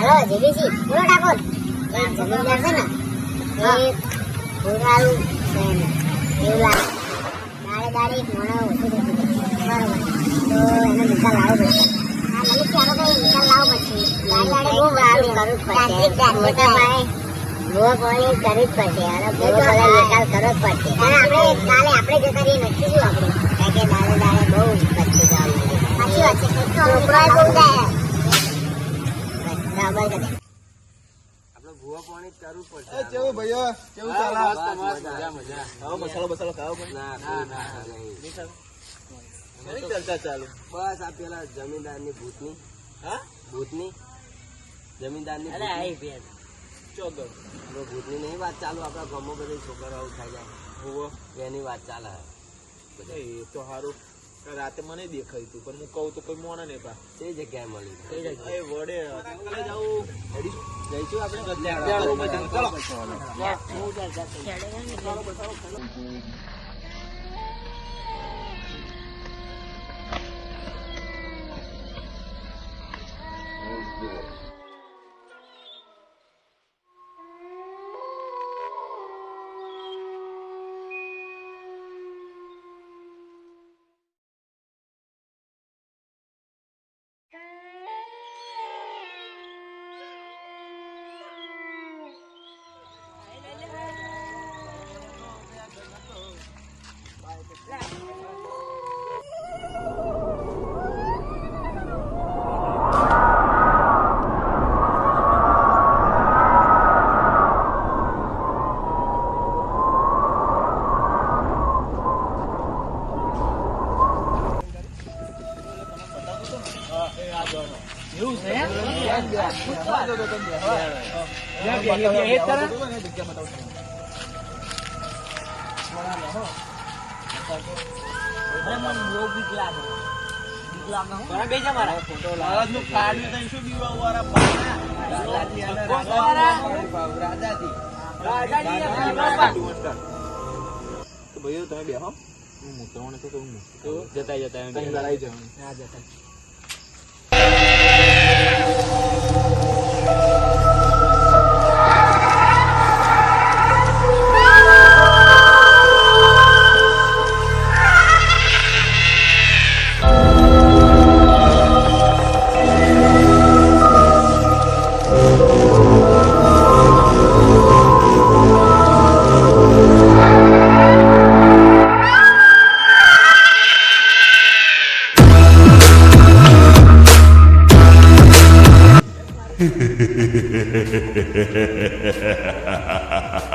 Hello જીવીજી બોલો ઠાકોર. એક જમીનદાર છે ને એ ભૂરાળું છે ને એવું લાગે. દાડે દાડે એક મોણો ઓછું થતું. બરોબર. તો એને નિકાલ લાવવો પડશે. હા મનીષજી આનો કઈ નિકાલ લાવવો પડશે દાડે દાડે બહુ વાળું કરવું જ પડશે મોટા ભાઈ ભૂવો પાણી કરવું જ પડશે અને ભૂવો પાણી નિકાલ કરવો જ પડશે. અને આપણે કાલે આપણે જતા રહીએ નક્કી શું આપણે કારણ કે દાડે દાડે બહુ બધું જવા મળે સાચી વાત છે છોકરાએ બહુ જાય બરાબર કરે આપણે ભૂવા પાણી કરવું પડશે એ ભાઈઓ? કેવું હા, ચાલે મસ્ત, મસ્ત, મજા, મજા. ખાઓ મસાલો બસાલો ખાઓ ના, ના, ના, ચર્ચા ચાલુ? બસ આ પેલા ભૂતની. હા? ભૂતની. આઈ ભૂતની. ચોગર ભૂતની નહીં વાત ચાલુ. આપડા ગમો બધી છોકરાઓ ખાઈ જાય. હોવો એની વાત ચાલે. એ તો સારું રાતે મને દેખાયું હતું પણ હું કહું તો કોઈ મોને નહીં પા એ જગ્યાએ મળી કઈ જગ્યાએ? વડે જઈશું આપણે? ચાલો. વાળા તો ભાઈઓ તમે બેહો હું મૂકવાનો તો કહું જતા જતા જતા કઈ Bye. ハハハハハ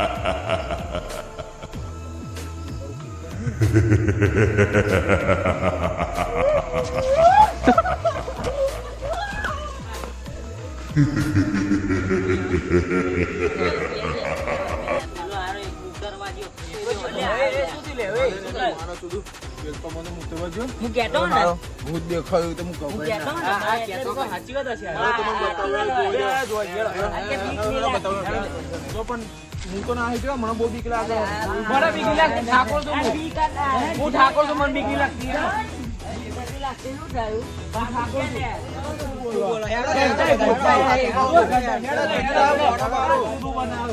હું કહેતો ને ભૂત દેખાયું તો ને હા, તો મને બહુ બીક લાગે મને બીક લાગતી. ઠાકોર તો હું. ઠાકોર તો મને બીક લાગતી. ઠાકોર.